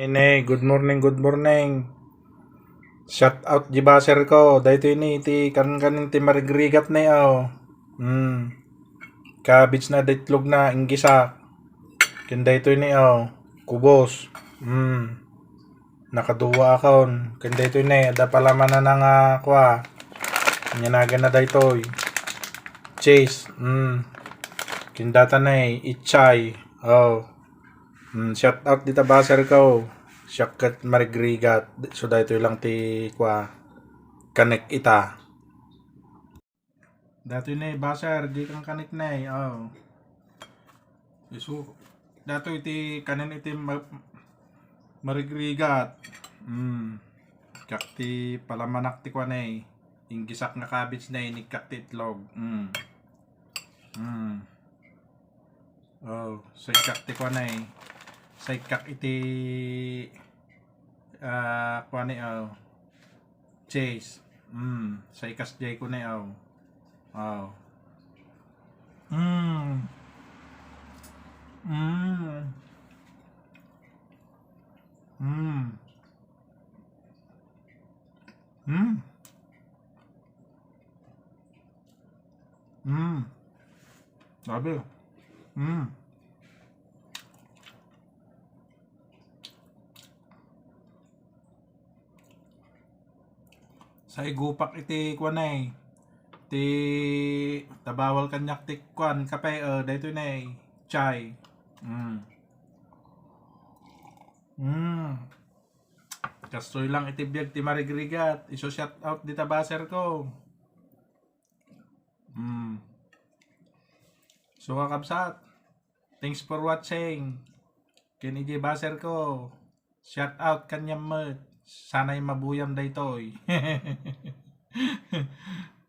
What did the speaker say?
Ine, good morning, good morning. Shout out di baser ko. Dahito ini iti kanan kanin ti marigrigat na yaw. Hmm. Cabbage na ditlog na inggisak. Kinda ito ini yaw. Kubos. Hmm. Nakaduwa akon. Kinda ito ini. Da pala man na nga kwa. Nyanagan na daytoy. Chase. Hmm. Kindata na eh. Itchay. Oh. Hmm, shout out dita baser ko. Shakat marigrigat. So dahito lang ti kwa kanek ita. Dato na baser di kang kanek na eh. Oh. Isu. Dato iti kanen iti ma- marigrigat. Hmm. Kak ti palamanak ti kwa na eh. Inggisak nga cabbage na eh. Nikak ti itlog. Hmm. Hmm. Oh, sa ikak ti kwa na eh. Sa ikak iti ah kwa ni oh. Chase. Mm, sa ikas jay ko na oh. Oh. Mm. Mm. Mm. Mm. Mm. Sabi. Mm. Sa igupak iti kwan na eh. Ti tabawal kanyak ti kwan kape uh, dayto na eh. Chai. Mm. Mm. Kastoy lang iti biyag ti marigrigat. Iso shout out di tabaser ko. Mm. So kakabsat. Thanks for watching. Kini J. Baser ko. Shout out kanyang mat. Sana'y mabuyam daytoy.